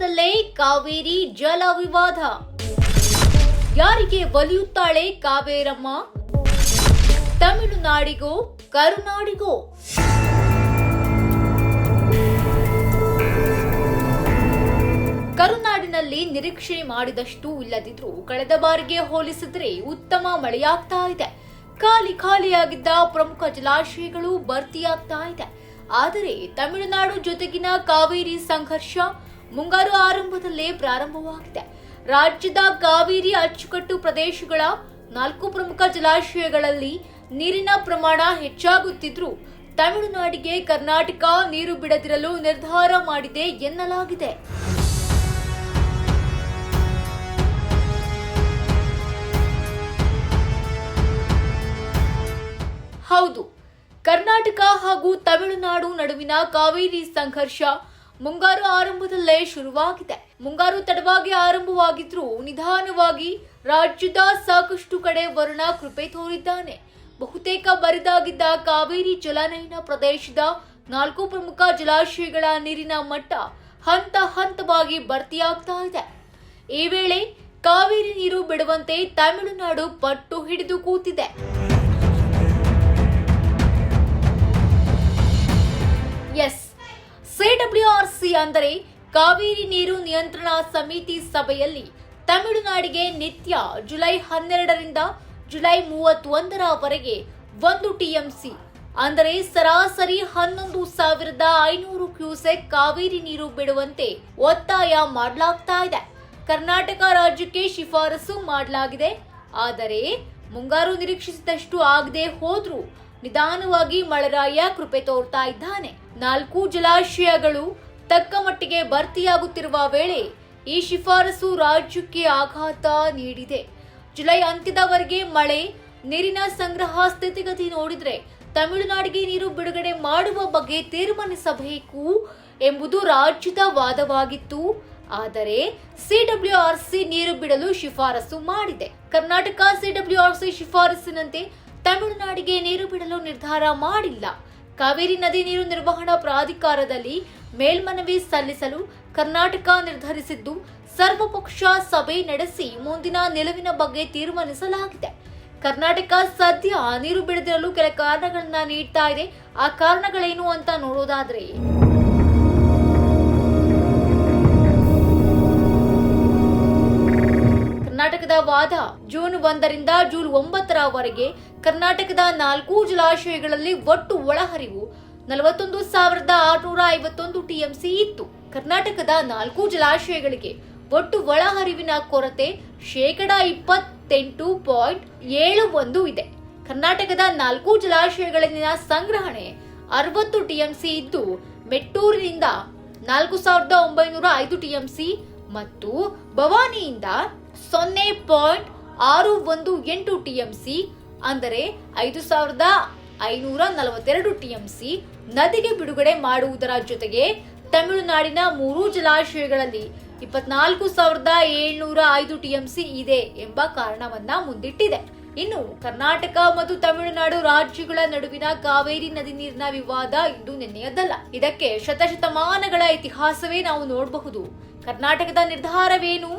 ಆರಂಭದಲ್ಲೇ ಕಾವೇರಿ ಜಲ ವಿವಾದ. ಯಾರಿಗೆ ಒಲಿಯುತ್ತಾಳೆ ಕಾವೇರಮ್ಮ? ತಮಿಳುನಾಡಿಗೋ, ಕರುನಾಡಿಗೋ? ಕರುನಾಡಿನಲ್ಲಿ ನಿರೀಕ್ಷೆ ಮಾಡಿದಷ್ಟು ಇಲ್ಲದಿದ್ರೂ ಕಳೆದ ಬಾರಿಗೆ ಹೋಲಿಸಿದ್ರೆ ಉತ್ತಮ ಮಳೆಯಾಗ್ತಾ ಇದೆ. ಖಾಲಿ ಖಾಲಿಯಾಗಿದ್ದ ಪ್ರಮುಖ ಜಲಾಶಯಗಳು ಭರ್ತಿಯಾಗ್ತಾ ಇದೆ. ಆದರೆ ತಮಿಳುನಾಡು ಜೊತೆಗಿನ ಕಾವೇರಿ ಸಂಘರ್ಷ ಮುಂಗಾರು ಆರಂಭದಲ್ಲೇ ಪ್ರಾರಂಭವಾಗಿದೆ. ರಾಜ್ಯದ ಕಾವೇರಿ ಅಚ್ಚುಕಟ್ಟು ಪ್ರದೇಶಗಳ ನಾಲ್ಕು ಪ್ರಮುಖ ಜಲಾಶಯಗಳಲ್ಲಿ ನೀರಿನ ಪ್ರಮಾಣ ಹೆಚ್ಚಾಗುತ್ತಿದ್ರೂ ತಮಿಳುನಾಡಿಗೆ ಕರ್ನಾಟಕ ನೀರು ಬಿಡದಿರಲು ನಿರ್ಧಾರ ಮಾಡಿದೆ ಎನ್ನಲಾಗಿದೆ. ಹೌದು, ಕರ್ನಾಟಕ ಹಾಗೂ ತಮಿಳುನಾಡು ನಡುವಿನ ಕಾವೇರಿ ಸಂಘರ್ಷ ಮುಂಗಾರು ಆರಂಭದಲ್ಲೇ ಶುರುವಾಗಿದೆ. ಮುಂಗಾರು ತಡವಾಗಿ ಆರಂಭವಾಗಿದ್ರೂ ನಿಧಾನವಾಗಿ ರಾಜ್ಯದ ಸಾಕಷ್ಟು ಕಡೆ ವರುಣ ಕೃಪೆ ತೋರಿದ್ದಾನೆ. ಬಹುತೇಕ ಬರಿದಾಗಿದ್ದ ಕಾವೇರಿ ಜಲಾನಯನ ಪ್ರದೇಶದ ನಾಲ್ಕು ಪ್ರಮುಖ ಜಲಾಶಯಗಳ ನೀರಿನ ಮಟ್ಟ ಹಂತ ಹಂತವಾಗಿ ಭರ್ತಿಯಾಗ್ತಾ ಇದೆ. ಈ ವೇಳೆ ಕಾವೇರಿ ನೀರು ಬಿಡುವಂತೆ ತಮಿಳುನಾಡು ಪಟ್ಟು ಹಿಡಿದು ಕೂತಿದೆ. ಸಿಡಬ್ಲ್ಯೂಆರ್ಸಿ ಅಂದರೆ ಕಾವೇರಿ ನೀರು ನಿಯಂತ್ರಣ ಸಮಿತಿ ಸಭೆಯಲ್ಲಿ ತಮಿಳುನಾಡಿಗೆ ನಿತ್ಯ ಜುಲೈ ಹನ್ನೆರಡರಿಂದ ಜುಲೈ ಮೂವತ್ತೊಂದರವರೆಗೆ ಒಂದು ಟಿಎಂಸಿ, ಅಂದರೆ ಸರಾಸರಿ ಹನ್ನೊಂದು ಸಾವಿರದ ಐನೂರು ಕ್ಯೂಸೆಕ್ ಕಾವೇರಿ ನೀರು ಬಿಡುವಂತೆ ಒತ್ತಾಯ ಮಾಡಲಾಗ್ತಾ ಇದೆ. ಕರ್ನಾಟಕ ರಾಜ್ಯಕ್ಕೆ ಶಿಫಾರಸು ಮಾಡಲಾಗಿದೆ. ಆದರೆ ಮುಂಗಾರು ನಿರೀಕ್ಷಿಸಿದಷ್ಟು ಆಗದೆ ಹೋದ್ರೂ ನಿಧಾನವಾಗಿ ಮಳರಾಯ ಕೃಪೆ ತೋರ್ತಾ ಇದ್ದಾನೆ. ನಾಲ್ಕು ಜಲಾಶಯಗಳು ತಕ್ಕ ಮಟ್ಟಿಗೆ ಭರ್ತಿಯಾಗುತ್ತಿರುವ ವೇಳೆ ಈ ಶಿಫಾರಸು ರಾಜ್ಯಕ್ಕೆ ಆಘಾತ ನೀಡಿದೆ. ಜುಲೈ ಅಂತ್ಯದವರೆಗೆ ಮಳೆ, ನೀರಿನ ಸಂಗ್ರಹ ಸ್ಥಿತಿಗತಿ ನೋಡಿದ್ರೆ ತಮಿಳುನಾಡಿಗೆ ನೀರು ಬಿಡುಗಡೆ ಮಾಡುವ ಬಗ್ಗೆ ತೀರ್ಮಾನಿಸಬೇಕು ಎಂಬುದು ರಾಜ್ಯದ ವಾದವಾಗಿತ್ತು. ಆದರೆ ಸಿಡಬ್ಲ್ಯೂಆರ್ಸಿ ನೀರು ಬಿಡಲು ಶಿಫಾರಸು ಮಾಡಿದೆ. ಕರ್ನಾಟಕ ಸಿಡಬ್ಲ್ಯೂಆರ್ಸಿ ಶಿಫಾರಸಿನಂತೆ ತಮಿಳುನಾಡಿಗೆ ನೀರು ಬಿಡಲು ನಿರ್ಧಾರ ಮಾಡಿಲ್ಲ. ಕಾವೇರಿ ನದಿ ನೀರು ನಿರ್ವಹಣಾ ಪ್ರಾಧಿಕಾರದಲ್ಲಿ ಮೇಲ್ಮನವಿ ಸಲ್ಲಿಸಲು ಕರ್ನಾಟಕ ನಿರ್ಧರಿಸಿದ್ದು ಸರ್ವಪಕ್ಷ ಸಭೆ ನಡೆಸಿ ಮುಂದಿನ ನಿಲುವಿನ ಬಗ್ಗೆ ತೀರ್ಮಾನಿಸಲಾಗಿದೆ. ಕರ್ನಾಟಕ ಸದ್ಯ ನೀರು ಬಿಡದಿರಲು ಕೆಲ ಕಾರಣಗಳನ್ನ ನೀಡ್ತಾ ಇದೆ. ಆ ಕಾರಣಗಳೇನು ಅಂತ ನೋಡೋದಾದ್ರೆ, ಕರ್ನಾಟಕದ ವಾದ ಜೂನ್ ಒಂದರಿಂದ ಜೂನ್ ಒಂಬತ್ತರವರೆಗೆ ಕರ್ನಾಟಕದ ನಾಲ್ಕು ಜಲಾಶಯಗಳಲ್ಲಿ ಒಟ್ಟು ಒಳಹರಿವು ನಲವತ್ತೊಂದು ಸಾವಿರದ ಆರುನೂರ ಐವತ್ತೊಂದು ಟಿಎಂಸಿ ಇತ್ತು. ಕರ್ನಾಟಕದ ನಾಲ್ಕು ಜಲಾಶಯಗಳಿಗೆ ಒಟ್ಟು ಒಳಹರಿವಿನ ಕೊರತೆ ಶೇಕಡ ಇಪ್ಪತ್ತೆಂಟು ಪಾಯಿಂಟ್ ಏಳು ಒಂದು ಇದೆ. ಕರ್ನಾಟಕದ ನಾಲ್ಕು ಜಲಾಶಯಗಳಲ್ಲಿನ ಸಂಗ್ರಹಣೆ ಅರವತ್ತು ಟಿಎಂಸಿ ಇದ್ದು, ಮೆಟ್ಟೂರಿನಿಂದ ನಾಲ್ಕು ಸಾವಿರದ ಒಂಬೈನೂರ ಐದು ಟಿಎಂಸಿ ಮತ್ತು ಭವಾನಿಯಿಂದ ಸೊನ್ನೆ ಪಾಯಿಂಟ್ ಆರು ಒಂದು ಎಂಟು ಟಿಎಂಸಿ, ಅಂದರೆ ಐದು ಸಾವಿರದ ಐನೂರ ನಲವತ್ತೆರಡು ಟಿಎಂಸಿ ನದಿಗೆ ಬಿಡುಗಡೆ ಮಾಡುವುದರ ಜೊತೆಗೆ ತಮಿಳುನಾಡಿನ ಮೂರು ಜಲಾಶಯಗಳಲ್ಲಿ ಇಪ್ಪತ್ನಾಲ್ಕು ಸಾವಿರದ ಏಳ್ನೂರ ಐದು ಟಿಎಂಸಿ ಇದೆ ಎಂಬ ಕಾರಣವನ್ನ ಮುಂದಿಟ್ಟಿದೆ. ಇನ್ನು ಕರ್ನಾಟಕ ಮತ್ತು ತಮಿಳುನಾಡು ರಾಜ್ಯಗಳ ನಡುವಿನ ಕಾವೇರಿ ನದಿ ನೀರಿನ ವಿವಾದ ಇಂದು ನಿನ್ನೆಯದ್ದಲ್ಲ ಇದಕ್ಕೆ ಶತಶತಮಾನಗಳ ಇತಿಹಾಸವೇ ನಾವು ನೋಡಬಹುದು. ಕರ್ನಾಟಕದ ನಿರ್ಧಾರವೇನು?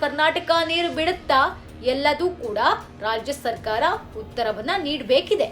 ಕರ್ನಾಟಕ ನೀರು ಬಿಡುತ್ತಾ ಎಲ್ಲದೂ ಕೂಡ ರಾಜ್ಯ ಸರ್ಕಾರ ಉತ್ತರವನ್ನ ನೀಡಬೇಕಿದೆ.